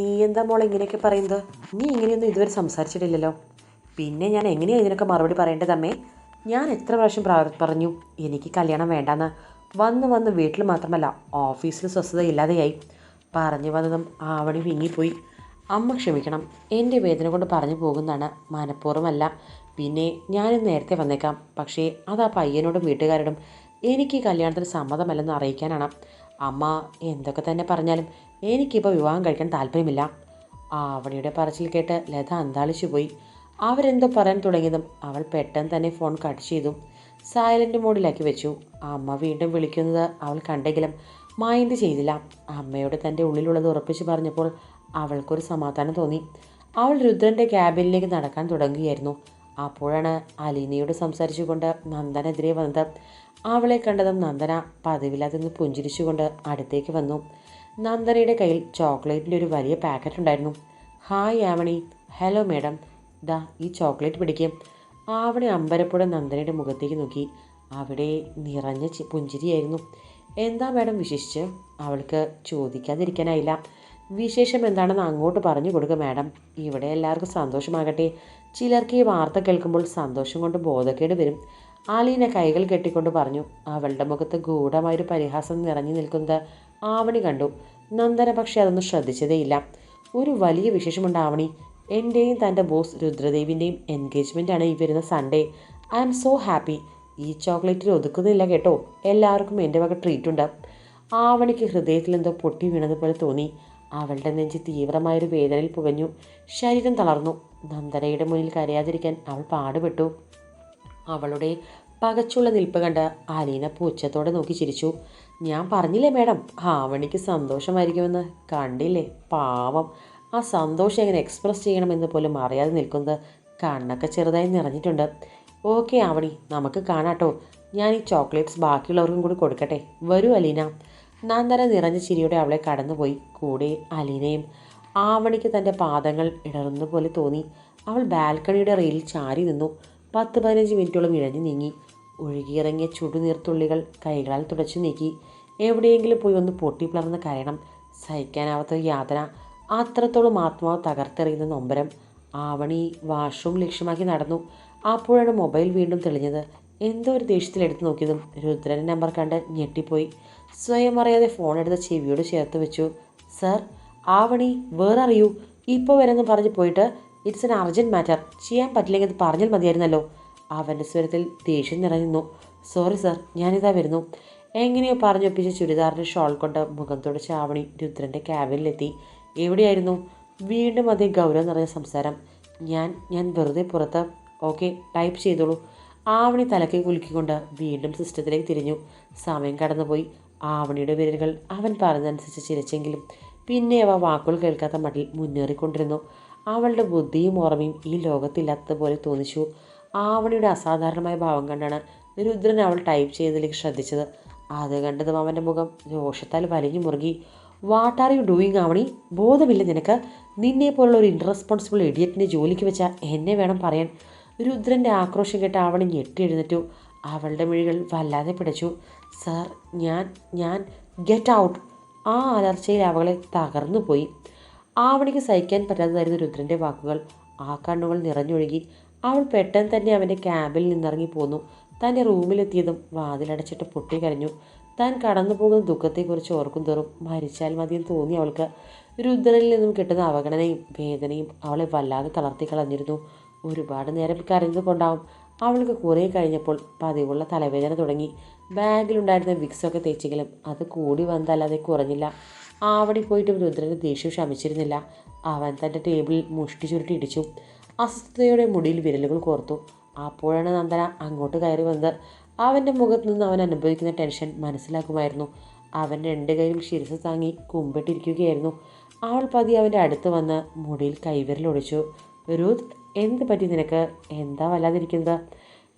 നീ എന്താ മോളെ ഇങ്ങനെയൊക്കെ പറയുന്നത്? നീ ഇങ്ങനെയൊന്നും ഇതുവരെ സംസാരിച്ചിട്ടില്ലല്ലോ. പിന്നെ ഞാൻ എങ്ങനെയാണ് ഇതിനൊക്കെ മറുപടി പറയേണ്ടത് അമ്മേ? ഞാൻ എത്ര പ്രാവശ്യം പറഞ്ഞു എനിക്ക് കല്യാണം വേണ്ടെന്ന്. വന്ന് വന്ന് വീട്ടിൽ മാത്രമല്ല ഓഫീസിൽ സ്വസ്ഥത ഇല്ലാതെയായി. പറഞ്ഞു വന്നതും ആവണി വിങ്ങിപ്പോയി. അമ്മ ക്ഷമിക്കണം എന്റെ വേദന കൊണ്ട് പറഞ്ഞു പോകുന്നതാണ് മനഃപൂർവമല്ല. പിന്നെ ഞാനും നേരത്തെ വന്നേക്കാം പക്ഷേ അത് ആ പയ്യനോടും വീട്ടുകാരോടും എനിക്ക് കല്യാണത്തിന് സമ്മതമല്ലെന്ന് അറിയിക്കാനാണ്. അമ്മ എന്തൊക്കെ തന്നെ പറഞ്ഞാലും എനിക്കിപ്പോൾ വിവാഹം കഴിക്കാൻ താല്പര്യമില്ല. ആവണിയുടെ പറച്ചിൽ കേട്ട് ലത അന്താളിച്ചു പോയി. അവരെന്തോ പറയാൻ തുടങ്ങിയതും അവൾ പെട്ടെന്ന് തന്നെ ഫോൺ കട്ട് ചെയ്തു സൈലന്റ് മോഡിലാക്കി വെച്ചു. അമ്മ വീണ്ടും വിളിക്കുന്നത് അവൾ കണ്ടെങ്കിലും മൈൻഡ് ചെയ്തില്ല. അമ്മയോട് തന്റെ ഉള്ളിലുള്ളത് ഉറപ്പിച്ച് പറഞ്ഞപ്പോൾ അവൾക്കൊരു സമാധാനം തോന്നി. അവൾ രുദ്രന്റെ ക്യാബിനിലേക്ക് നടക്കാൻ തുടങ്ങുകയായിരുന്നു. അപ്പോഴാണ് അലീനയോട് സംസാരിച്ചുകൊണ്ട് നന്ദനെതിരെ വന്നത്. അവളെ കണ്ടതും നന്ദന പതിവില്ലാതെന്ന് പുഞ്ചിരിച്ചുകൊണ്ട് അടുത്തേക്ക് വന്നു. നന്ദനയുടെ കയ്യിൽ ചോക്ലേറ്റിന്റെ ഒരു വലിയ പാക്കറ്റ് ഉണ്ടായിരുന്നു. ഹായ് ആവണി. Hello madam. ദാ ഈ ചോക്ലേറ്റ് പിടിക്കും. ആവണി അമ്പരപ്പോടെ നന്ദനയുടെ മുഖത്തേക്ക് നോക്കി. അവിടെ നിറഞ്ഞ പുഞ്ചിരിയായിരുന്നു. എന്താ മാഡം വിശേഷിച്ച്? അവൾക്ക് ചോദിക്കാതിരിക്കാനായില്ല. വിശേഷം എന്താണെന്ന് അങ്ങോട്ട് പറഞ്ഞു കൊടുക്കുക മാഡം. ഇവിടെ എല്ലാവർക്കും സന്തോഷമാകട്ടെ. ചിലർക്ക് ഈ വാർത്ത കേൾക്കുമ്പോൾ സന്തോഷം കൊണ്ട് ബോധക്കേട് വരും. ആലീന കൈകൾ കെട്ടിക്കൊണ്ട് പറഞ്ഞു അവളുടെ മുഖത്ത് ഗൂഢമായൊരു പരിഹാസം നിറഞ്ഞു നിൽക്കുന്നത് ആവണി കണ്ടു. നന്ദന പക്ഷേ അതൊന്നും ശ്രദ്ധിച്ചതേയില്ല. ഒരു വലിയ വിശേഷമുണ്ട് ആവണി. എന്റെയും തന്റെ ബോസ് രുദ്രദേവിന്റെയും എൻഗേജ്മെന്റ് ആണ് ഈ വരുന്ന Sunday I am so happy ഈ ചോക്ലേറ്റിൽ ഒതുക്കുന്നില്ല കേട്ടോ. എല്ലാവർക്കും എന്റെ വക ട്രീറ്റ് ഉണ്ട്. ആവണിക്ക് ഹൃദയത്തിൽ എന്തോ പൊട്ടി വീണതുപോലെ തോന്നി. അവളുടെ നെഞ്ച് തീവ്രമായൊരു വേദനയിൽ പുകഞ്ഞു. ശരീരം തളർന്നു. നന്ദനയുടെ മുന്നിൽ കരയാതിരിക്കാൻ അവൾ പാടുപെട്ടു. അവളുടെ പകച്ചുള്ള നിൽപ്പ് കണ്ട് അലീന പൂച്ചത്തോടെ നോക്കി ചിരിച്ചു. ഞാൻ പറഞ്ഞില്ലേ മേഡം ആവണിക്ക് സന്തോഷമായിരിക്കുമെന്ന് കണ്ടില്ലേ? പാവം. ആ സന്തോഷം എങ്ങനെ എക്സ്പ്രസ് ചെയ്യണമെന്ന് പോലും അറിയാതെ നിൽക്കുന്നത് കണ്ണൊക്കെ ചെറുതായി നിറഞ്ഞിട്ടുണ്ട്. ഓക്കെ ആവണി നമുക്ക് കാണാട്ടോ. ഞാൻ ഈ ചോക്ലേറ്റ്സ് ബാക്കിയുള്ളവർക്കും കൂടി കൊടുക്കട്ടെ. വരൂ അലീന. നന്ദന നിറഞ്ഞ ചിരിയോടെ അവളെ കടന്നുപോയി. കൂടെ അലീനയും ആവണിക്ക് തന്റെ പാദങ്ങൾ ഇടറുന്ന പോലെ തോന്നി. അവൾ ബാൽക്കണിയുടെ റെയിൽ ചാരി നിന്നു. പത്ത് പതിനഞ്ച് മിനിറ്റോളം ഇഴഞ്ഞു നീങ്ങി. ഒഴുകിയിറങ്ങിയ ചുടുനീർത്തുള്ളികൾ കൈകളാൽ തുടച്ചു നീക്കി. എവിടെയെങ്കിലും പോയി ഒന്ന് പൊട്ടിപ്പിളർന്ന് കരയണം സഹിക്കാനാവാത്ത യാതന. അത്രത്തോളം ആത്മാവ് തകർത്തെറിയുന്ന നൊമ്പരം. ആവണി വാഷും ലക്ഷ്യമാക്കി നടന്നു. അപ്പോഴാണ് മൊബൈൽ വീണ്ടും തെളിഞ്ഞത്. എന്തോ ഒരു ദേഷ്യത്തിൽ എടുത്തു നോക്കിയതും രുദ്രന്റെ നമ്പർ കണ്ട് ഞെട്ടിപ്പോയി. സ്വയം അറിയാതെ ഫോൺ എടുത്ത് ചെവിയോട് ചേർത്ത് വെച്ചു. സർ ആവണി വേറെ അറിയൂ ഇപ്പോൾ വരെന്ന് പറഞ്ഞു പോയിട്ട് ഇറ്റ്സ് എൻ അർജന്റ് മാറ്റർ ചെയ്യാൻ പറ്റില്ലെങ്കിൽ അത് പറഞ്ഞാൽ മതിയായിരുന്നല്ലോ. അവന്റെ സ്വരത്തിൽ ദേഷ്യം നിറഞ്ഞിരുന്നു സോറി സർ ഞാനിതാ വരുന്നു. എങ്ങനെയോ പറഞ്ഞൊപ്പിച്ച ചുരിദാറിന്റെ ഷോൾ കൊണ്ട് മുഖം തുടച്ച ആവണി രുദ്രന്റെ ക്യാബിനിലെത്തി. എവിടെയായിരുന്നു? വീണ്ടും അതേ ഗൗരവം നിറഞ്ഞ സംസാരം. ഞാൻ ഞാൻ വെറുതെ പുറത്ത്. ഓക്കെ ടൈപ്പ് ചെയ്തോളൂ. ആവണി തലക്കെ കുലുക്കിക്കൊണ്ട് വീണ്ടും സിസ്റ്റത്തിലേക്ക് തിരിഞ്ഞു. സമയം കടന്നുപോയി. ആവണിയുടെ വിരലുകൾ അവൻ പറഞ്ഞതനുസരിച്ച് ചിരിച്ചെങ്കിലും പിന്നെ അവ വാക്കുകൾ കേൾക്കാത്ത മട്ടിൽ മുന്നേറിക്കൊണ്ടിരുന്നു. അവളുടെ ബുദ്ധിയും ഓർമ്മയും ഈ ലോകത്തില്ലാത്തതുപോലെ തോന്നിച്ചു. ആവണിയുടെ അസാധാരണമായ ഭാവം കണ്ടാണ് നിരുദ്രൻ അവൾ ടൈപ്പ് ചെയ്തതിലേക്ക് ശ്രദ്ധിച്ചത്. അത് കണ്ടതും അവന്റെ മുഖം രോഷത്താൽ വലിഞ്ഞു മുറുകി. What are you doing Avani? ബോധമില്ല നിനക്ക്. നിന്നെപ്പോലുള്ള ഒരു ഇൻറെസ്പോൺസിബിൾ ഇഡിയറ്റിനെ ജോലിക്ക് വെച്ച എന്നെ വേണം പറയാൻ. രുദ്രന്റെ ആക്രോശം കേട്ട് ആവണി ഞെട്ടി എഴുന്നേറ്റു. അവളുടെ മിഴികൾ വല്ലാതെ പിടച്ചു. സാർ ഞാൻ ഞാൻ ഗെറ്റ് ഔട്ട് ആ അലർച്ചയിൽ അവളെ തകർന്നു പോയി ആവണിക്ക് സഹിക്കാൻ പറ്റാത്തതായിരുന്നു രുദ്രന്റെ വാക്കുകൾ ആ കണ്ണുകൾ നിറഞ്ഞൊഴുകി. അവൾ പെട്ടെന്ന് തന്നെ അവന്റെ ക്യാബിൽ നിന്നിറങ്ങി പോന്നു. തന്റെ റൂമിലെത്തിയതും വാതിലടച്ചിട്ട് പൊട്ടിക്കരഞ്ഞു താൻ കടന്നു പോകുന്ന ദുഃഖത്തെക്കുറിച്ച് ഓർക്കും തോറും മരിച്ചാൽ മതിയെന്ന് തോന്നി അവൾക്ക്. രുദ്രനിൽ നിന്നും കിട്ടുന്ന അവഗണനയും വേദനയും അവളെ വല്ലാതെ തളർത്തി കളഞ്ഞിരുന്നു. ഒരുപാട് നേരം കരഞ്ഞത് കൊണ്ടാവും. അവൾക്ക് കുറേ കഴിഞ്ഞപ്പോൾ പതിവുള്ള തലവേദന തുടങ്ങി. ബാഗിലുണ്ടായിരുന്ന വിക്സൊക്കെ തേച്ചെങ്കിലും അത് കൂടി വന്നതല്ലാതെ കുറഞ്ഞില്ല. ആവണി പോയിട്ട് രുദ്രനെ ദേഷ്യം ശമിച്ചിരുന്നില്ല. അവൻ തന്റെ ടേബിളിൽ മുഷ്ടി ചുരുട്ടി ഇടിച്ചു. അസ്വസ്ഥതയുടെ മുടിയിൽ വിരലുകൾ കോർത്തു. അപ്പോഴാണ് നന്ദന അങ്ങോട്ട് കയറി വന്നത്. അവന്റെ മുഖത്ത് നിന്ന് അവൻ അനുഭവിക്കുന്ന ടെൻഷൻ മനസ്സിലാക്കുമായിരുന്നു. അവൻ രണ്ട് കൈയും ശിരസ് താങ്ങി കുമ്പിട്ടിരിക്കുകയായിരുന്നു. അവൾ പതി അവന്റെ അടുത്ത് വന്ന് മുടിയിൽ കൈവിരലൊടിച്ചു രുദ് എന്ത് പറ്റി നിനക്ക്? എന്താ വല്ലാതിരിക്കുന്നത്?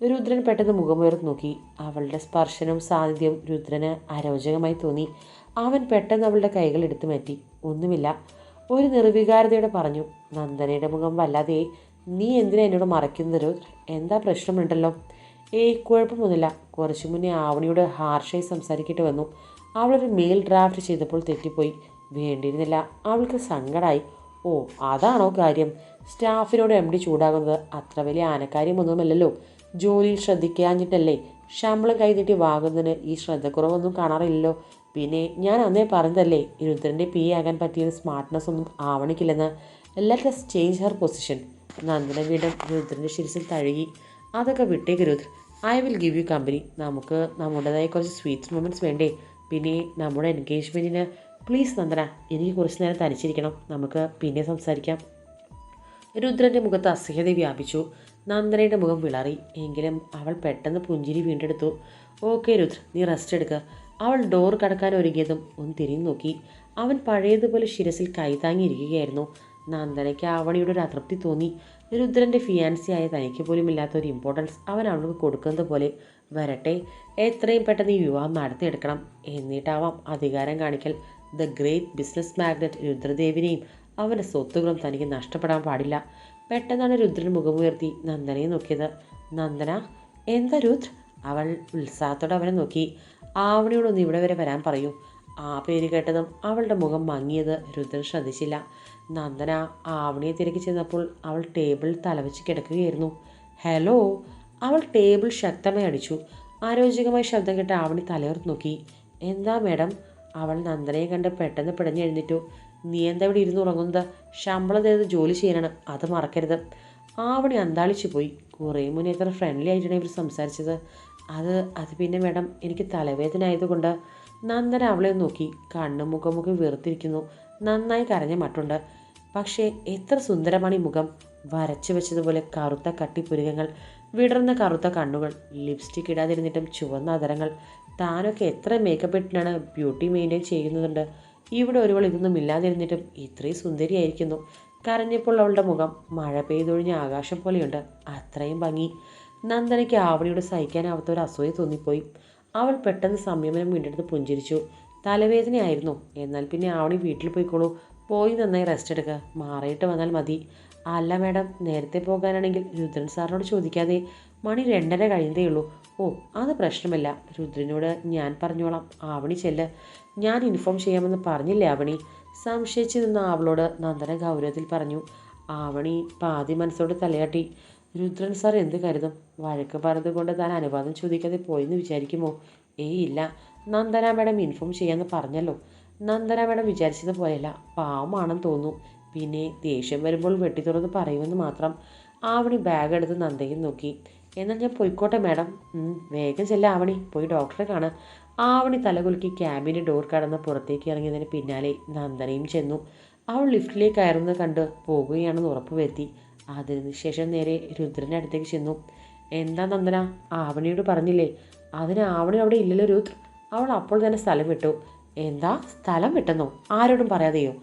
രുദ്രൻ പെട്ടെന്ന് മുഖമുയർത്ത് നോക്കി. അവളുടെ സ്പർശനവും സാന്നിധ്യവും രുദ്രന് അരോചകമായി തോന്നി. അവൻ പെട്ടെന്ന് അവളുടെ കൈകൾ എടുത്തു മാറ്റി. ഒന്നുമില്ല. ഒരു നിർവികാരതയോടെ പറഞ്ഞു നന്ദനയുടെ മുഖം വല്ലാതെ. നീ എന്തിനാ എന്നോട് മറയ്ക്കുന്നത്? എന്താ പ്രശ്നമുണ്ടല്ലോ? ഏയ് കുഴപ്പമൊന്നുമില്ല. കുറച്ചു മുന്നേ ആവണിയോട് ഹാർഷായി സംസാരിക്കേണ്ടി വന്നു. അവളൊരു മെയിൽ ഡ്രാഫ്റ്റ് ചെയ്തപ്പോൾ തെറ്റിപ്പോയി. വേണ്ടിയിരുന്നില്ല. അവൾക്ക് സങ്കടമായി ഓ അതാണോ കാര്യം? സ്റ്റാഫിനോട് എം ഡി ചൂടാകുന്നത്. അത്ര വലിയ ആനക്കാര്യമൊന്നുമല്ലല്ലോ. ജോലിയിൽ ശ്രദ്ധിക്കാഞ്ഞിട്ടല്ലേ? ശമ്പളം കൈനീട്ടി വാങ്ങുന്നതിന് ഈ ശ്രദ്ധക്കുറവൊന്നും കാണാറില്ലല്ലോ. പിന്നെ ഞാൻ അന്നേ പറഞ്ഞതല്ലേ ഇരുപത്തിരണ്ട് പി ആകാൻ പറ്റിയ സ്മാർട്ട്നെസ് ഒന്നും ആവണിക്കില്ലെന്ന്. Let's change her position Nandana വീണ്ടും രുദ്രന്റെ ശിരസിൽ തഴുകി. അതൊക്കെ വിട്ടേക്ക് Rudra I will give you company നമുക്ക് നമ്മുടേതായ കുറച്ച് സ്വീറ്റ്സ് മൊമെന്റ്സ് വേണ്ടേ? പിന്നെ നമ്മുടെ എൻഗേജ്മെന്റിന് പ്ലീസ് നന്ദന എനിക്ക് കുറച്ച് നേരം തനിച്ചിരിക്കണം. നമുക്ക് പിന്നെ സംസാരിക്കാം. രുദ്രന്റെ മുഖത്ത് അസഹ്യത വ്യാപിച്ചു. നന്ദനയുടെ മുഖം വിളറി. എങ്കിലും അവൾ പെട്ടെന്ന് പുഞ്ചിരി വീണ്ടെടുത്തു. ഓക്കെ രുദ്ര നീ റെസ്റ്റ് എടുക്കുക അവൾ ഡോർ കടക്കാൻ ഒരുങ്ങിയതും ഒന്ന് തിരിഞ്ഞു നോക്കി. അവൻ പഴയതുപോലെ ശിരസിൽ കൈതാങ്ങിയിരിക്കുകയായിരുന്നു. നന്ദനയ്ക്ക് ആവണിയുടെ ഒരു അതൃപ്തി തോന്നി. രുദ്രന്റെ ഫിയാൻസിയായ തനിക്ക് പോലും ഇല്ലാത്ത ഒരു ഇമ്പോർട്ടൻസ് അവൻ അവൾക്ക് കൊടുക്കുന്നത് പോലെ വരട്ടെ എത്രയും പെട്ടെന്ന് ഈ വിവാഹം നടത്തിയെടുക്കണം എന്നിട്ടാവാം അധികാരം കാണിക്കൽ. ദ ഗ്രേറ്റ് ബിസിനസ് മാഗ്നറ്റ് രുദ്രദേവിനെയും അവന്റെ സ്വത്തുകളും തനിക്ക് നഷ്ടപ്പെടാൻ പാടില്ല പെട്ടെന്നാണ് രുദ്രൻ മുഖമുയർത്തി നന്ദനയെ നോക്കിയത്. നന്ദന എന്താ രുദ്ര അവൾ ഉത്സാഹത്തോടെ അവനെ നോക്കി. ആവണിയോടൊന്ന് ഇവിടെ വരെ വരാൻ പറയൂ. ആ പേര് കേട്ടതും അവളുടെ മുഖം മങ്ങിയത് രുദ്രൻ ശ്രദ്ധിച്ചില്ല. നന്ദന ആവണിയെ തിരക്കി ചെന്നപ്പോൾ അവൾ ടേബിൾ തലവെച്ച് കിടക്കുകയായിരുന്നു. ഹലോ അവൾ ടേബിൾ ശക്തമായി അടിച്ചു. ആരോചകമായ ശബ്ദം കേട്ട് ആവണി തലയോർത്ത് നോക്കി. എന്താ മേഡം? അവൾ നന്ദനയെ കണ്ട് പെട്ടെന്ന് പിടഞ്ഞെഴുന്നിട്ടു നീ എന്താ ഇവിടെ ഇരുന്ന് ഉറങ്ങുന്നത്? ശമ്പളം തരുന്നത് ജോലി ചെയ്യാനാണ് അത് മറക്കരുത്. ആവണി അന്താളിച്ചു പോയി. കുറേ മുന്നേ എത്ര ഫ്രണ്ട്ലി ആയിട്ടാണ് ഇവർ സംസാരിച്ചത്. അത് അത് പിന്നെ മേഡം എനിക്ക് തലവേദന ആയതുകൊണ്ട് നന്ദന അവളെ നോക്കി. കണ്ണും മുഖമൊക്കെ വെറുത്തിരിക്കുന്നു നന്നായി കരഞ്ഞ മട്ടുണ്ട്. പക്ഷേ എത്ര സുന്ദരമാണ് ഈ മുഖം. വരച്ചു വെച്ചതുപോലെ കറുത്ത കട്ടിപ്പുരുകങ്ങൾ വിടർന്ന കറുത്ത കണ്ണുകൾ ലിപ്സ്റ്റിക് ഇടാതിരുന്നിട്ടും ചുവന്ന അതരങ്ങൾ താനൊക്കെ എത്ര മേക്കപ്പ് ഇട്ടിട്ടാണ് ബ്യൂട്ടി മെയിന്റെയിൻ ചെയ്യുന്നുണ്ട് ഇവിടെ ഒരുവൾ ഇതൊന്നും ഇല്ലാതിരുന്നിട്ടും ഇത്രയും സുന്ദരിയായിരിക്കുന്നു. കരഞ്ഞപ്പോൾ അവളുടെ മുഖം മഴ പെയ്തൊഴിഞ്ഞ ആകാശം പോലെയുണ്ട്. അത്രയും ഭംഗി. നന്ദനയ്ക്ക് ആവണിയോട് സഹിക്കാനാവാത്ത ഒരു അസൂയ തോന്നിപ്പോയി. അവൾ പെട്ടെന്ന് സംയമനം വീണ്ടെടുത്ത് പുഞ്ചിരിച്ചു. തലവേദനയായിരുന്നു. എന്നാൽ പിന്നെ ആവണി വീട്ടിൽ പോയിക്കോളൂ. പോയി നന്നായി റെസ്റ്റ് എടുക്കുക മാറിയിട്ട് വന്നാൽ മതി. അല്ല മാഡം. നേരത്തെ പോകാനാണെങ്കിൽ രുദ്രൻ സാറിനോട് ചോദിക്കാതെ. മണി രണ്ടര കഴിഞ്ഞതേ ഉള്ളൂ. ഓ അത് പ്രശ്നമല്ല. രുദ്രനോട് ഞാൻ പറഞ്ഞോളാം. ആവണി ചെല്ല്. ഞാൻ ഇൻഫോം ചെയ്യാമെന്ന് പറഞ്ഞില്ലേ ആവണി? സംശയിച്ചു നിന്ന അവളോട് നന്ദന ഗൗരവത്തിൽ പറഞ്ഞു. ആവണി പാതി മനസ്സോട് തലയാട്ടി. രുദ്രൻ സാർ എന്ത് കരുതും? വഴക്ക് പറഞ്ഞതുകൊണ്ട് താൻ അനുവാദം ചോദിക്കാതെ പോയെന്ന് വിചാരിക്കുമോ? ഏയ് ഇല്ല. നന്ദന മാഡം ഇൻഫോം ചെയ്യാമെന്ന് പറഞ്ഞല്ലോ. നന്ദന മാഡം വിചാരിച്ചത് പോലെയല്ല. പാവമാണെന്ന് തോന്നുന്നു. പിന്നെ ദേഷ്യം വരുമ്പോൾ വെട്ടി തുറന്ന് പറയുമെന്ന് മാത്രം. ആവണി ബാഗ് എടുത്ത് നന്ദയും നോക്കി. എന്നാൽ ഞാൻ പോയിക്കോട്ടെ മാഡം. വേഗം ചെല്ല ആവണി. പോയി ഡോക്ടറെ കാണാം. ആവണി തലകുലുക്കി ക്യാബിന്റെ ഡോർ കടന്ന് പുറത്തേക്ക് ഇറങ്ങിയതിന് പിന്നാലെ നന്ദനയും ചെന്നു. അവൾ ലിഫ്റ്റിലേക്ക് കയറുന്നത് കണ്ട് പോകുകയാണെന്ന് ഉറപ്പ് വരുത്തി അതിനുശേഷം നേരെ രുദ്രന്റെ അടുത്തേക്ക് ചെന്നു. എന്താ നന്ദന? ആവണിയോട് പറഞ്ഞില്ലേ? അതിന് ആവണി അവിടെ ഇല്ലല്ലോ രുദ്ര. അവൾ അപ്പോൾ തന്നെ സ്ഥലം വിട്ടു. എന്താ? സ്ഥലം വിട്ടെന്നോ? ആരോടും പറയാതെയോ?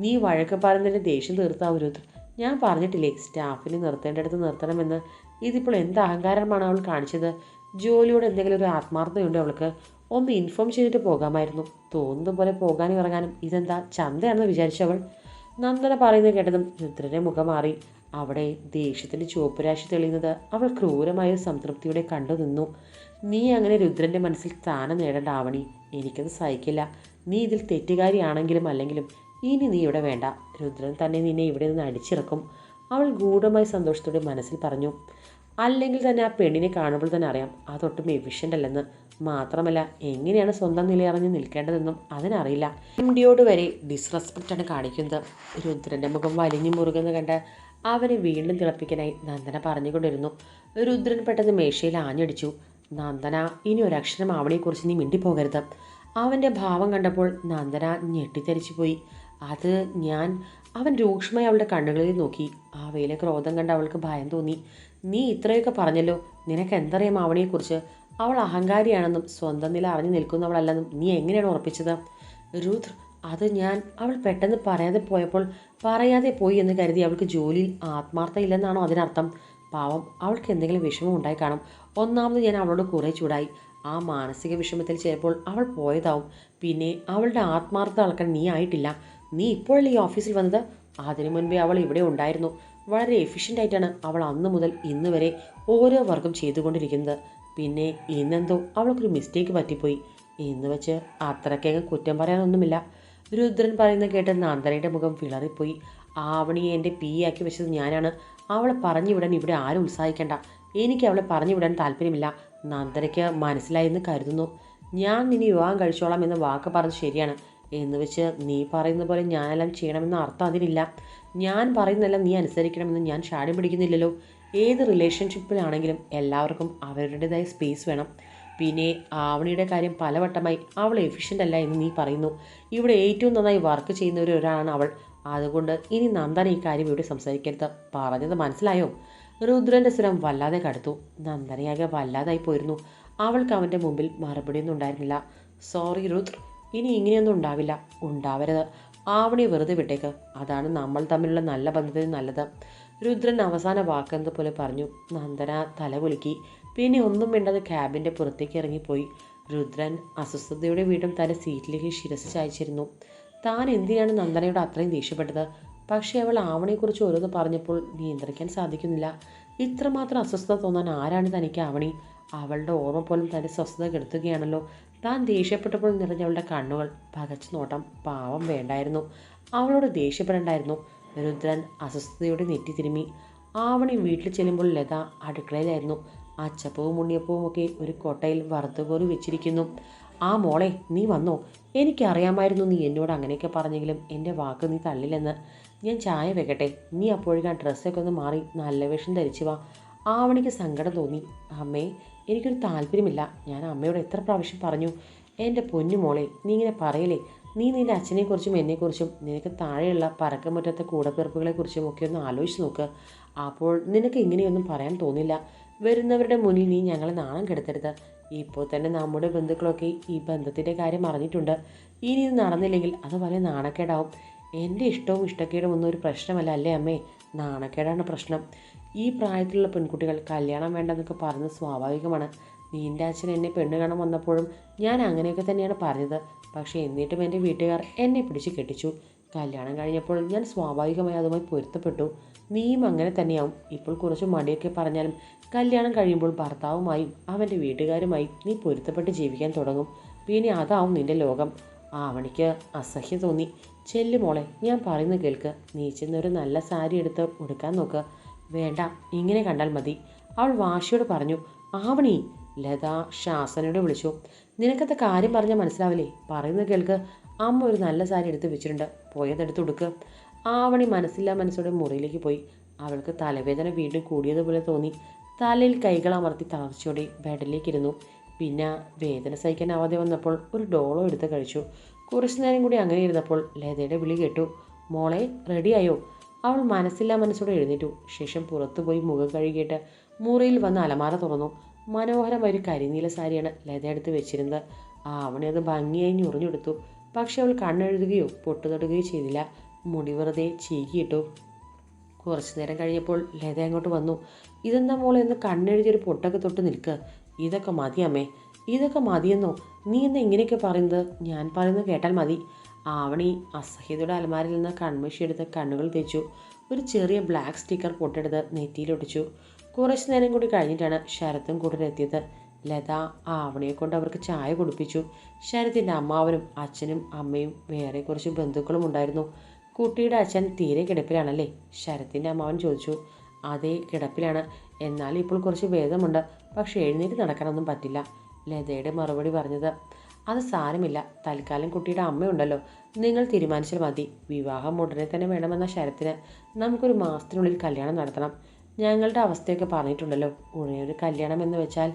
നീ വഴക്ക് പറഞ്ഞതിന്റെ ദേഷ്യം തീർത്താവ് രുദ്ര? ഞാൻ പറഞ്ഞിട്ടില്ലേ സ്റ്റാഫിനെ നിർത്തേണ്ടടുത്ത് നിർത്തണമെന്ന്. ഇതിപ്പോൾ എന്ത് അഹങ്കാരമാണ് അവൾ കാണിച്ചത്? ജോലിയോട് എന്തെങ്കിലും ഒരു ആത്മാർത്ഥതയുണ്ട് അവൾക്ക്. ഒന്ന് ഇൻഫോം ചെയ്തിട്ട് പോകാമായിരുന്നു. തോന്നുന്ന പോലെ പോകാനും ഇറങ്ങാനും. ഇതെന്താ ചന്തയാണെന്ന് വിചാരിച്ചവൾ നന്ദന പറയുന്നത് കേട്ടതും രുദ്രന്റെ മുഖം മാറി. അവിടെ ദേഷ്യത്തിന്റെ ചുവപ്പുരാശി തെളിയുന്നത് അവൾ ക്രൂരമായ സംതൃപ്തിയോടെ കണ്ടു നിന്നു. നീ അങ്ങനെ രുദ്രന്റെ മനസ്സിൽ സ്ഥാനം നേടേണ്ട ആവണി. എനിക്കത് സഹിക്കില്ല. നീ ഇതിൽ തെറ്റുകാരിയാണെങ്കിലും അല്ലെങ്കിലും ഇനി നീ ഇവിടെ വേണ്ട. രുദ്രൻ തന്നെ നിന്നെ ഇവിടെ നിന്ന് അടിച്ചിറക്കും. അവൾ ഗൂഢമായ സന്തോഷത്തോടെ മനസ്സിൽ പറഞ്ഞു. അല്ലെങ്കിൽ തന്നെ ആ പെണ്ണിനെ കാണുമ്പോൾ തന്നെ അറിയാം. അതൊട്ടും എഫിഷ്യന്റ് അല്ലെന്ന്. മാത്രമല്ല എങ്ങനെയാണ് സ്വന്തം നിലയറിഞ്ഞ് നിൽക്കേണ്ടതെന്നും അതിനറിയില്ല. എം ഡിയോട് വരെ ഡിസ്റെസ്പെക്റ്റാണ് കാണിക്കുന്നത്. രുദ്രന്റെ മുഖം വലിഞ്ഞു മുറുകുന്ന കണ്ട് അവനെ വീണ്ടും തിളപ്പിക്കാനായി നന്ദന പറഞ്ഞുകൊണ്ടിരുന്നു. രുദ്രൻ പെട്ടെന്ന് മേശയിൽ ആഞ്ഞടിച്ചു. നന്ദന ഇനി ഒരക്ഷരം അവനെക്കുറിച്ച് നീ മിണ്ടിപ്പോകരുത്. അവന്റെ ഭാവം കണ്ടപ്പോൾ നന്ദന ഞെട്ടിത്തെറിച്ചു പോയി. അത് ഞാൻ അവൻ രൂക്ഷമായി അവളുടെ കണ്ണുകളിൽ നോക്കി. ആ ക്രോധം കണ്ട് അവൾക്ക് ഭയം തോന്നി. നീ ഇത്രയൊക്കെ പറഞ്ഞല്ലോ നിനക്ക് എന്തറിയാം അവനെക്കുറിച്ച് അവൾ അഹങ്കാരിയാണെന്നും സ്വന്തം നില അറിഞ്ഞു നിൽക്കുന്നവളല്ലെന്നും നീ എങ്ങനെയാണ് ഉറപ്പിച്ചത്? രുദ്ർ അത് ഞാൻ അവൾ പെട്ടെന്ന് പറയാതെ പോയപ്പോൾ പറയാതെ പോയി എന്ന് കരുതി അവൾക്ക് ജോലിയിൽ ആത്മാർത്ഥയില്ലെന്നാണോ അതിനർത്ഥം. പാവം അവൾക്ക് എന്തെങ്കിലും വിഷമം ഉണ്ടായി കാണും. ഒന്നാമത് ഞാൻ അവളോട് കുറേ ചൂടായി. ആ മാനസിക വിഷമത്തിൽ ചിലപ്പോൾ അവൾ പോയതാവും. പിന്നെ അവളുടെ ആത്മാർത്ഥത അളക്കാൻ നീ ആയിട്ടില്ല. നീ ഇപ്പോഴല്ലേ ഈ ഓഫീസിൽ വന്നത്? അതിനു മുൻപേ അവൾ ഇവിടെ ഉണ്ടായിരുന്നു. വളരെ എഫിഷ്യന്റ് ആയിട്ടാണ് അവൾ അന്ന് മുതൽ ഇന്ന് വരെ ഓരോ വർക്കും ചെയ്തുകൊണ്ടിരിക്കുന്നത്. പിന്നെ ഇന്നെന്തോ അവൾക്കൊരു മിസ്റ്റേക്ക് പറ്റിപ്പോയി. എന്ന് വെച്ച് അത്രയ്ക്കകം കുറ്റം പറയാനൊന്നുമില്ല. രുദ്രൻ പറയുന്നത് കേട്ട് നന്ദനയുടെ മുഖം വിളറിപ്പോയി. ആവണിയെ എന്റെ പീയാക്കി വെച്ചത് ഞാനാണ്. അവളെ പറഞ്ഞു വിടാൻ ഇവിടെ ആരും ഉത്സാഹിക്കണ്ട. എനിക്ക് അവളെ പറഞ്ഞു വിടാൻ താല്പര്യമില്ല. നന്ദനയ്ക്ക് മനസ്സിലായെന്ന് കരുതുന്നു. ഞാൻ നിന്നെ വിവാഹം കഴിച്ചോളാം എന്ന വാക്ക് പറഞ്ഞത് ശരിയാണ്. എന്ന് വെച്ച് നീ പറയുന്ന പോലെ ഞാനെല്ലാം ചെയ്യണമെന്ന അർത്ഥം അതിനില്ല ഞാൻ പറയുന്നതെല്ലാം നീ അനുസരിക്കണമെന്ന് ഞാൻ ഷാടി പിടിക്കുന്നില്ലല്ലോ. ഏത് റിലേഷൻഷിപ്പിലാണെങ്കിലും എല്ലാവർക്കും അവരുടേതായ സ്പേസ് വേണം. പിന്നെ ആവണിയുടെ കാര്യം പലവട്ടമായി അവൾ എഫിഷ്യന്റ് അല്ല എന്ന് നീ പറയുന്നു. ഇവിടെ ഏറ്റവും നന്നായി വർക്ക് ചെയ്യുന്ന ഒരാളാണ് അവൾ. അതുകൊണ്ട് ഇനി നന്ദന ഈ കാര്യം ഇവിടെ സംസാരിക്കരുത്. പറഞ്ഞത് മനസ്സിലായോ? രുദ്രന്റെ സ്വരം വല്ലാതെ കടുത്തു. നന്ദനയാകെ വല്ലാതായി പോയിരുന്നു. അവൾക്ക് അവന്റെ മുമ്പിൽ മറുപടിയൊന്നും ഉണ്ടായിരുന്നില്ല. സോറി രുദ്ർ ഇനി ഇങ്ങനെയൊന്നും ഉണ്ടാവില്ല. ഉണ്ടാവരുത്. ആവണി വെറുതെ വിട്ടേക്ക്. അതാണ് നമ്മൾ തമ്മിലുള്ള നല്ല ബന്ധത്തിന് നല്ലത്. രുദ്രൻ അവസാന വാക്കെന്നത് പോലെ പറഞ്ഞു. നന്ദന തലകുലുക്കി പിന്നെ ഒന്നും വേണ്ടത് ക്യാബിന്റെ പുറത്തേക്ക് ഇറങ്ങിപ്പോയി. രുദ്രൻ അസ്വസ്ഥതയോടെ വീണ്ടും തന്റെ സീറ്റിലേക്ക് ശിരസ് ചായച്ചിരുന്നു. താൻ എന്തിനാണ് നന്ദനയോട് അത്രയും ദേഷ്യപ്പെട്ടത്? പക്ഷേ അവൾ ആവണിയെക്കുറിച്ച് ഓരോന്ന് പറഞ്ഞപ്പോൾ നിയന്ത്രിക്കാൻ സാധിക്കുന്നില്ല. ഇത്രമാത്രം അസ്വസ്ഥത തോന്നാൻ ആരാണ് തനിക്ക് ആവണി? അവളുടെ ഓർമ്മ പോലും തന്റെ സ്വസ്ഥത കെടുത്തുകയാണല്ലോ. താൻ ദേഷ്യപ്പെട്ടപ്പോൾ നിറഞ്ഞ അവളുടെ കണ്ണുകൾ പകച്ചു നോട്ടം പാവം വേണ്ടായിരുന്നു. അവളോട് ദേഷ്യപ്പെടണ്ടായിരുന്നു. രുദ്രൻ അസ്വസ്ഥതയോടെ നെറ്റി തിരുമ്മി ആവണി വീട്ടിൽ ചെല്ലുമ്പോൾ ലത അടുക്കളയിലായിരുന്നു. അച്ചപ്പവും ഉണ്ണിയപ്പവും ഒക്കെ ഒരു കൊട്ടയിൽ വറുത്തുകോറി വെച്ചിരിക്കുന്നു. ആ മോളെ നീ വന്നോ? എനിക്കറിയാമായിരുന്നു നീ എന്നോട് അങ്ങനെയൊക്കെ പറഞ്ഞെങ്കിലും എന്റെ വാക്ക് നീ തള്ളില്ലെന്ന്. ഞാൻ ചായ വെക്കട്ടെ. നീ അപ്പോഴേക്കും ആ ഡ്രസ്സൊക്കെ ഒന്ന് മാറി നല്ല വേഷം ധരിച്ചു വാ. ആവണിക്ക് സങ്കടം തോന്നി. അമ്മേ എനിക്കൊരു താല്പര്യമില്ല. ഞാൻ അമ്മയോട് എത്ര പ്രാവശ്യം പറഞ്ഞു എന്റെ പൊന്നു മോളെ നീ ഇങ്ങനെ പറയലേ നീ നിന്റെ അച്ഛനെക്കുറിച്ചും എന്നെക്കുറിച്ചും നിനക്ക് താഴെയുള്ള പറക്കമുറ്റത്തെ കൂടപ്പിറപ്പുകളെക്കുറിച്ചും ഒക്കെ ഒന്ന് ആലോചിച്ച് നോക്ക്. അപ്പോൾ നിനക്ക് ഇങ്ങനെയൊന്നും പറയാൻ തോന്നില്ല. വരുന്നവരുടെ മുന്നിൽ നീ ഞങ്ങളെ നാണം കെടുത്തരുത്. ഇപ്പോൾ തന്നെ നമ്മുടെ ബന്ധുക്കളൊക്കെ ഈ ബന്ധത്തിന്റെ കാര്യം അറിഞ്ഞിട്ടുണ്ട്. ഇനി ഇത് നടന്നില്ലെങ്കിൽ അത് വലിയ നാണക്കേടാവും. എന്റെ ഇഷ്ടവും ഇഷ്ടക്കേടും ഒന്നും ഒരു പ്രശ്നമല്ല അല്ലേ അമ്മേ? നാണക്കേടാണ് പ്രശ്നം. ഈ പ്രായത്തിലുള്ള പെൺകുട്ടികൾ കല്യാണം വേണ്ടെന്നൊക്കെ പറയുന്നത് സ്വാഭാവികമാണ്. നിന്റെ അച്ഛൻ എന്നെ പെണ്ണ് കാണാൻ വന്നപ്പോഴും ഞാൻ അങ്ങനെയൊക്കെ തന്നെയാണ് പറഞ്ഞത്. പക്ഷേ എന്നിട്ടും എന്റെ വീട്ടുകാർ എന്നെ പിടിച്ച് കെട്ടിച്ചു. കല്യാണം കഴിഞ്ഞപ്പോൾ ഞാൻ സ്വാഭാവികമായി അതുമായി പൊരുത്തപ്പെട്ടു. നീയും അങ്ങനെ തന്നെയാവും. ഇപ്പോൾ കുറച്ച് മടിയൊക്കെ പറഞ്ഞാലും കല്യാണം കഴിയുമ്പോൾ ഭർത്താവുമായും അവന്റെ വീട്ടുകാരുമായി നീ പൊരുത്തപ്പെട്ട് ജീവിക്കാൻ തുടങ്ങും. പിന്നെ അതാവും നിന്റെ ലോകം. ആവണിക്ക് അസഹ്യം തോന്നി. ചെല്ലു മോളെ ഞാൻ പറയുന്നത് കേൾക്ക്. നീ ചെന്നൊരു നല്ല സാരി എടുത്ത് ഉടുക്കാൻ നോക്ക്. വേണ്ട ഇങ്ങനെ കണ്ടാൽ മതി. അവൾ വാശിയോട് പറഞ്ഞു ആവണി ലത ശാസനയോട് വിളിച്ചു. നിനക്കത്തെ കാര്യം പറഞ്ഞാൽ മനസ്സിലാവില്ലേ? പറയുന്നത് കേൾക്ക് അമ്മ ഒരു നല്ല സാരി എടുത്ത് വെച്ചിട്ടുണ്ട്. പോയതെടുത്ത് കൊടുക്കുക ആവണി മനസ്സില്ലാ മനസ്സോടെ മുറിയിലേക്ക് പോയി. അവൾക്ക് തലവേദന വീണ്ടും കൂടിയതുപോലെ തോന്നി. തലയിൽ കൈകൾ അമർത്തി തളർച്ചയോടെ ബെഡിലേക്കിരുന്നു. പിന്നെ വേദന സഹിക്കാൻ സഹിക്കാനാവാതെ വന്നപ്പോൾ ഒരു ഡോളോ എടുത്ത് കഴിച്ചു. കുറച്ചു നേരം കൂടി അങ്ങനെ ഇരുന്നപ്പോൾ ലതയുടെ വിളി കേട്ടു. മോളെ റെഡിയായോ അവൾ മനസ്സില്ലാ മനസ്സോടെ എഴുന്നേറ്റു. ശേഷം പുറത്തുപോയി മുഖം കഴുകിയിട്ട് മുറിയിൽ വന്ന് അലമാര തുറന്നു. മനോഹരമായ ഒരു കരിനീല സാരിയാണ് ലത എടുത്ത് വെച്ചിരുന്നത്. ആവണി അത് ഭംഗിയായി ഞുറിഞ്ഞെടുത്തു പക്ഷെ അവൾ കണ്ണെഴുതുകയോ പൊട്ടുതൊടുകയോ ചെയ്തില്ല. മുടി വെറുതെ ചീകിയിട്ടു. കുറച്ചു നേരം കഴിഞ്ഞപ്പോൾ ലത അങ്ങോട്ട് വന്നു. ഇതെന്താ മോളെ എന്ന് കണ്ണെഴുതിയൊരു പൊട്ടൊക്കെ തൊട്ട് നിൽക്ക്. ഇതൊക്കെ മതി അമ്മേ. ഇതൊക്കെ മതിയെന്നോ? നീ എന്താ ഇങ്ങനെയൊക്കെ പറയുന്നത്? ഞാൻ പറയുന്നത് കേട്ടാൽ മതി. ആവണി അസഹ്യതയുടെ അലമാരിൽ നിന്ന് കൺമഷി എടുത്ത് കണ്ണുകൾ തേച്ചു. ഒരു ചെറിയ ബ്ലാക്ക് സ്റ്റിക്കർ പൊട്ടെടുത്ത് നെറ്റിയിലൊട്ടിച്ചു. കുറച്ച് നേരം കൂടി കഴിഞ്ഞിട്ടാണ് ശരത്തും കൂട്ടരെത്തിയത് ലത ആവണിയെ കൊണ്ട് അവർക്ക് ചായ കുടിപ്പിച്ചു. ശരത്തിന്റെ അമ്മാവനും അച്ഛനും അമ്മയും വേറെ കുറച്ച് ബന്ധുക്കളും ഉണ്ടായിരുന്നു. കുട്ടിയുടെ അച്ഛൻ തീരെ കിടപ്പിലാണല്ലേ? ശരത്തിന്റെ അമ്മാവൻ ചോദിച്ചു. അതേ കിടപ്പിലാണ്. എന്നാൽ ഇപ്പോൾ കുറച്ച് ഭേദമുണ്ട്. പക്ഷേ എഴുന്നേറ്റ് നടക്കാനൊന്നും പറ്റില്ല. ലതയുടെ മറുപടി പറഞ്ഞത് അത് സാരമില്ല. തൽക്കാലം കുട്ടിയുടെ അമ്മയുണ്ടല്ലോ. നിങ്ങൾ തീരുമാനിച്ചാൽ മതി. വിവാഹം ഉടനെ തന്നെ വേണമെന്ന ശരത്തിന് നമുക്കൊരു മാസത്തിനുള്ളിൽ കല്യാണം നടത്തണം. ഞങ്ങളുടെ അവസ്ഥയൊക്കെ പറഞ്ഞിട്ടുണ്ടല്ലോ. ഉടനെ ഒരു കല്യാണം എന്ന് വെച്ചാൽ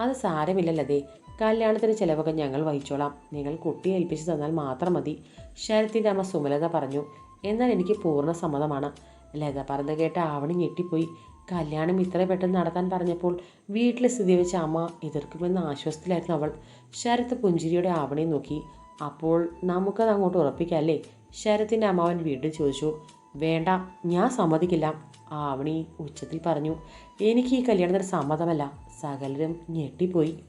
അത് സാരമില്ലല്ലേ കല്യാണത്തിന് ചിലവൊക്കെ ഞങ്ങൾ വഹിച്ചോളാം. നിങ്ങൾ കുട്ടിയെ ഏൽപ്പിച്ച് തന്നാൽ മാത്രം മതി. ശരത്തിന്റെ അമ്മ സുമലത പറഞ്ഞു എന്നാൽ എനിക്ക് പൂർണ സമ്മതമാണ്. ലത പറഞ്ഞ കേട്ട ആവണി ഞെട്ടിപ്പോയി. കല്യാണം ഇത്ര പെട്ടെന്ന് നടത്താൻ പറഞ്ഞപ്പോൾ വീട്ടിലെ സ്ഥിതി വെച്ച അമ്മ എതിർക്കുമെന്ന ആശ്വാസത്തിലായിരുന്നു അവൾ. ശരത്ത് പുഞ്ചിരിയുടെ ആവണി നോക്കി. അപ്പോൾ നമുക്കത് അങ്ങോട്ട് ഉറപ്പിക്കാം അല്ലേ? ശരത്തിന്റെ അമ്മാവൻ വീട്ടിൽ ചോദിച്ചു. വേണ്ട ഞാൻ സമ്മതിക്കില്ല. ആവണി ഉച്ചത്തിൽ പറഞ്ഞു. എനിക്ക് ഈ കല്യാണത്തിന് സമ്മതമല്ല. സകലരും ഞെട്ടിപ്പോയി.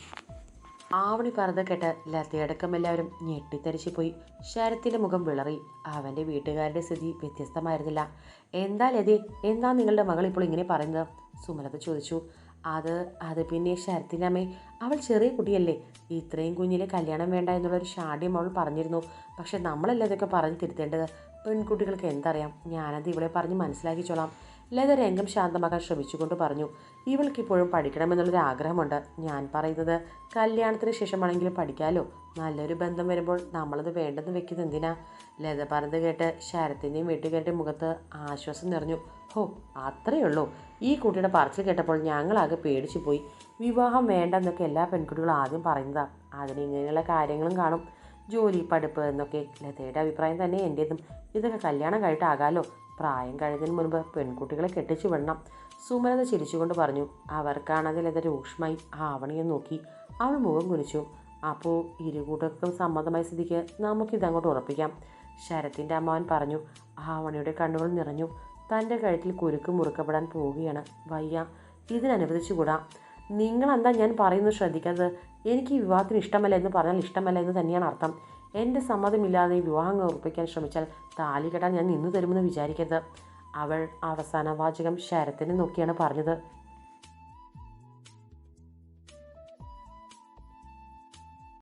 ആവണി പറഞ്ഞ കേട്ട് ലതയടക്കം എല്ലാവരും ഞെട്ടിത്തരിച്ചു പോയി ശരത്തിന്റെ മുഖം വിളറി. അവന്റെ വീട്ടുകാരുടെ സ്ഥിതി വ്യത്യസ്തമായിരുന്നില്ല. എന്താ ലതി? എന്താ നിങ്ങളുടെ മകൾ ഇപ്പോൾ ഇങ്ങനെ പറയുന്നത്? സുമലത ചോദിച്ചു. അത് അത് പിന്നെ ശരത്തിന്റെ അമ്മേ. അവൾ ചെറിയ കുട്ടിയല്ലേ. ഇത്രയും കുഞ്ഞിലെ കല്യാണം വേണ്ട എന്നുള്ളൊരു ഷാഠ്യം അവൾ പറഞ്ഞിരുന്നു. പക്ഷേ നമ്മളല്ലേ അതൊക്കെ പറഞ്ഞ് തിരുത്തേണ്ടത്? പെൺകുട്ടികൾക്ക് എന്തറിയാം? ഞാനത് ഇവളെ പറഞ്ഞ് മനസ്സിലാക്കിച്ചോളാം. ലത രംഗം ശാന്തമാക്കാൻ ശ്രമിച്ചുകൊണ്ട് പറഞ്ഞു ഇവൾക്കിപ്പോഴും പഠിക്കണമെന്നുള്ളൊരു ആഗ്രഹമുണ്ട്. ഞാൻ പറയുന്നത് കല്യാണത്തിന് ശേഷമാണെങ്കിലും പഠിക്കാമല്ലോ നല്ലൊരു ബന്ധം വരുമ്പോൾ നമ്മളത് വേണ്ടെന്ന് വെക്കുന്നത് എന്തിനാ? ലത പറഞ്ഞത് കേട്ട് ശരത്തിന്റെയും വീട്ടുകാരുടെയും മുഖത്ത് ആശ്വാസം നിറഞ്ഞു. ഹോ അത്രയേ ഉള്ളൂ. ഈ കുട്ടിയുടെ പറച്ചിൽ കേട്ടപ്പോൾ ഞങ്ങളാകെ പേടിച്ചു പോയി. വിവാഹം വേണ്ട എന്നൊക്കെ എല്ലാ പെൺകുട്ടികളും ആദ്യം പറയുന്നതാണ് അതിന് ഇങ്ങനെയുള്ള കാര്യങ്ങളും കാണും. ജോലി പഠിപ്പ് എന്നൊക്കെ ലതയുടെ അഭിപ്രായം തന്നെ എന്റേതും ഇതൊക്കെ കല്യാണം കഴിഞ്ഞിട്ടാകാലോ. പ്രായം കഴിഞ്ഞതിന് മുൻപ് പെൺകുട്ടികളെ കെട്ടിച്ചു വിടണം. സുമലത ചിരിച്ചുകൊണ്ട് പറഞ്ഞു അവർക്കാണതിൽ ലത രൂക്ഷമായി ആവണിയെ നോക്കി അവൾ മുഖം കുനിച്ചു. അപ്പോൾ ഇരുകൂട്ടർക്കും സമ്മതമായ സ്ഥിതിക്ക് നമുക്കിതങ്ങോട്ട് ഉറപ്പിക്കാം. ശരത്തിന്റെ അമ്മാവൻ പറഞ്ഞു ആവണിയുടെ കണ്ണുകൾ നിറഞ്ഞു. തന്റെ കഴുത്തിൽ കുരുക്ക് മുറുക്കപ്പെടാൻ പോവുകയാണ്. വയ്യ ഇതിനനുവദിച്ചുകൂടാ നിങ്ങളെന്താ ഞാൻ പറയുന്നത് ശ്രദ്ധിക്കാത്തത്? എനിക്ക് വിവാഹത്തിന് ഇഷ്ടമല്ല എന്ന് പറഞ്ഞാൽ ഇഷ്ടമല്ല എന്ന് തന്നെയാണ് അർത്ഥം. എന്റെ സമ്മതമില്ലാതെ വിവാഹം ഉറപ്പിക്കാൻ ശ്രമിച്ചാൽ താലി കെട്ടാൻ ഞാൻ നിന്നു തരുമെന്ന് വിചാരിക്കരുത്. അവൾ അവസാന വാചകം ശരത്തിനെ നോക്കിയാണ് പറഞ്ഞത്.